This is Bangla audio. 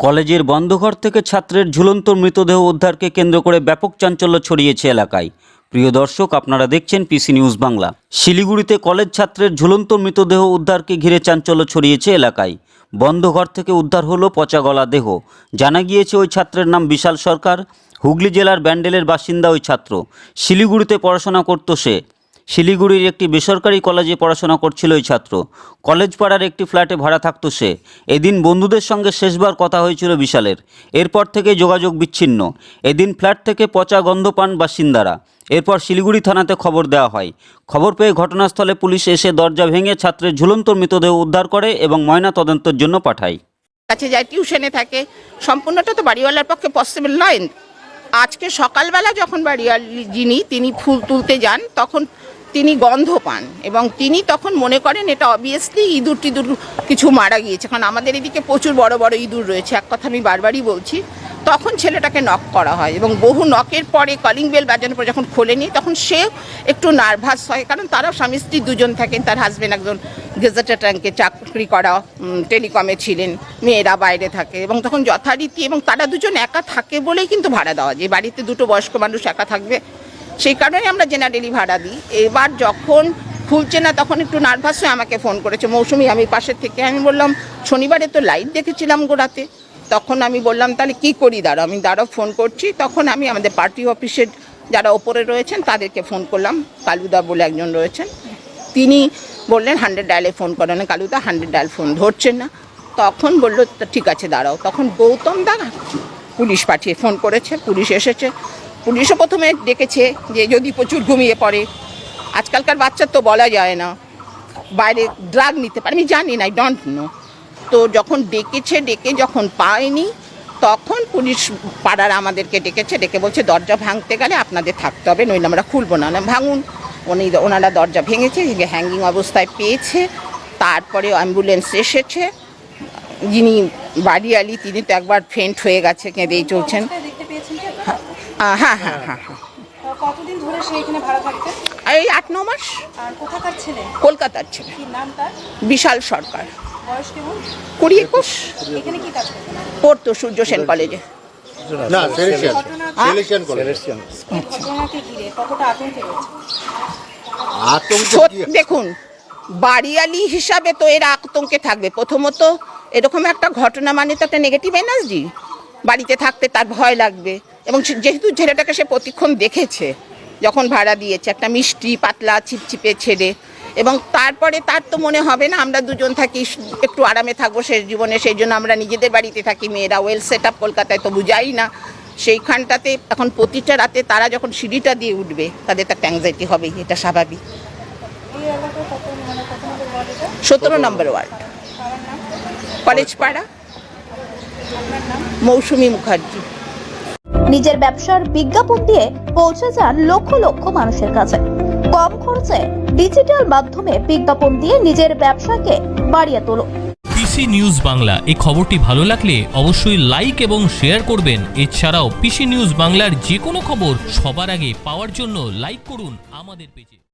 কলেজের বন্ধঘর থেকে ছাত্রের ঝুলন্ত মৃতদেহ উদ্ধারকে কেন্দ্র করে ব্যাপক চাঞ্চল্য ছড়িয়েছে এলাকায়। প্রিয় দর্শক, আপনারা দেখছেন পিসি নিউজ বাংলা। শিলিগুড়িতে কলেজ ছাত্রের ঝুলন্ত মৃতদেহ উদ্ধারকে ঘিরে চাঞ্চল্য ছড়িয়েছে এলাকায়। বন্ধঘর থেকে উদ্ধার হলো পচা গলা দেহ। জানা গিয়েছে, ওই ছাত্রের নাম বিশাল সরকার। হুগলি জেলার ব্যান্ডেলের বাসিন্দা ওই ছাত্র। শিলিগুড়িতে পড়াশোনা করত সে। শিলিগুড়ির একটি বেসরকারি কলেজে পড়াশোনা করছিল ওই ছাত্র। কলেজ পাড়ার একটি ফ্ল্যাটে ভাড়া থাকতো সে। এদিন বন্ধুদের সঙ্গে শেষবার কথা হয়েছিল বিশালের। এরপর থেকে যোগাযোগ বিচ্ছিন্ন। এদিন ফ্ল্যাট থেকে পচা গন্ধ পান বাসিন্দারা। এরপর শিলিগুড়ি থানাতে খবর দেওয়া হয়। খবর পেয়ে ঘটনাস্থলে পুলিশ এসে দরজা ভেঙে ছাত্রের ঝুলন্ত মৃতদেহ উদ্ধার করে এবং ময়না তদন্তের জন্য পাঠায়। কাছে যায়, টিউশনে থাকে। সম্পূর্ণটা তো বাড়িওয়ালার পক্ষে পসিবল নয়। আজকে সকালবেলা যখন বাড়িওয়ালি যিনি, তিনি ফুল তুলতে যান, তখন তিনি গন্ধ পান এবং তিনি তখন মনে করেন এটা অবভিয়াসলি ইঁদুর টিঁদুর কিছু মারা গিয়েছে। কারণ আমাদের এদিকে প্রচুর বড় বড় ইঁদুর রয়েছে। এক কথা আমি বারবারই বলছি, তখন ছেলেটাকে নক করা হয় এবং বহু নকের পরে কলিং বেল বাজানোর পর যখন খোলেনি তখন সে একটু নার্ভাস হয়। কারণ তারাও স্বামী স্ত্রী দুজন থাকেন, তার হাজব্যান্ড একজন গেজেটেড ট্যাঙ্কে চাকরি করা টেলিকমে ছিলেন, মেয়েরা বাইরে থাকে এবং তখন যথারীতি এবং তারা দুজন একা থাকে বলেই কিন্তু ভাড়া দেওয়া যায়। বাড়িতে দুটো বয়স্ক মানুষ একা থাকবে সেই কারণে আমরা জেনারেলি ভাড়া দিই। এবার যখন খুলছে না, তখন একটু নার্ভাস হয়ে আমাকে ফোন করেছে, মৌসুমি, আমি পাশের থেকে। আমি বললাম, শনিবারে তো লাইট দেখেছিলাম গোড়াতে তখন আমি বললাম, তাহলে কি করি দাঁড়াও। আমি, দাঁড়াও ফোন করছি। তখন আমি আমাদের পার্টি অফিসের যারা ওপরে রয়েছেন, তাদেরকে ফোন করলাম। কালুদা বলে একজন রয়েছেন। তিনি বললেন হান্ড্রেড ডায়ালে ফোন করেন কালুদা হান্ড্রেড ডায়াল ফোন ধরছেন না। তখন বলল, "তা ঠিক আছে, দাঁড়াও। তখন গৌতম দা পুলিশ পাঠিয়ে ফোন করেছে। পুলিশ এসেছে। পুলিশও প্রথমে ডেকেছে যে যদি প্রচুর ঘুমিয়ে পড়ে। আজকালকার বাচ্চার তো বলা যায় না। বাইরে ড্রাগ নিতে পারে, আমি জানি না আই ডোন্ট নো তো যখন ডেকেছে, ডেকে যখন পায়নি, তখন পুলিশ পাড়ার আমাদেরকে ডেকেছে, ডেকে বলছে, দরজা ভাঙতে গেলে আপনাদের থাকতে হবে, নইলে আমরা খুলবো না। না, ভাঙুন। উনি, ওনারা দরজা ভেঙেছে হ্যাঙ্গিং অবস্থায় পেয়েছে। তারপরে অ্যাম্বুলেন্স এসেছে। যিনি বাড়িয়ালি, তিনি তো একবার ফেন্ট হয়ে গেছে, কেঁদেই চলছেন। হ্যাঁ হ্যাঁ হ্যাঁ হ্যাঁ। তা কতদিন ধরে সে এখানে ভাড়া থাকতেন এই আট ন মাস। আর কোথাকার ছেলে? কলকাতার ছেলে। কি নাম তার? বিশাল সরকার। বয়স কেমন? কুড়ি একুশ। এখানে কি কাজ পড়তো সূর্য সেন কলেজে। না সেলেশিয়ান ঘটনা কলেজ। ঘটনাকে ঘিরে কতটা আতঙ্কে রয়েছে? আতঙ্ক কি? সত- দেখুন বাড়িয়ালি হিসাবে তো এরা আতঙ্কে থাকবে। প্রথমত এরকম একটা ঘটনা মানে তো একটা নেগেটিভ এনার্জি বাড়িতে থাকতে তার ভয় লাগবে। এবং যেহেতু ছেলেটাকে সে প্রতিক্ষণ দেখেছে যখন ভাড়া দিয়েছে একটা মিষ্টি পাতলা চিপচিপে ছেড়ে। এবং তারপরে তার তো মনে হবে না আমরা দুজন থাকি একটু আরামে থাকব সে জীবনে সেই জন্য আমরা নিজেদের বাড়িতে থাকি মেয়েরা ওয়েল সেট আপ কলকাতায় তো বুঝাই না। সেইখানটাতে এখন প্রতিটা রাতে তারা যখন সিঁড়িটা দিয়ে উঠবে তাদের তো একটা অ্যাংজাইটি হবেই এটা স্বাভাবিক। সতেরো নম্বর ওয়ার্ড। কলেজ পাড়া মৌসুমী মুখার্জি। নিজের ব্যবসার বিজ্ঞাপন দিয়ে পৌঁছে যান লক্ষ লক্ষ মানুষের কাছে। কম খরচে ডিজিটাল মাধ্যমে বিজ্ঞাপন দিয়ে নিজের ব্যবসাকে বাড়িয়ে তোলো। পিসি নিউজ বাংলা এই খবরটি ভালো লাগলে অবশ্যই লাইক এবং শেয়ার করবেন। এছাড়াও পিসি নিউজ বাংলার যে কোনো খবর সবার আগে পাওয়ার জন্য লাইক করুন আমাদের পেজে।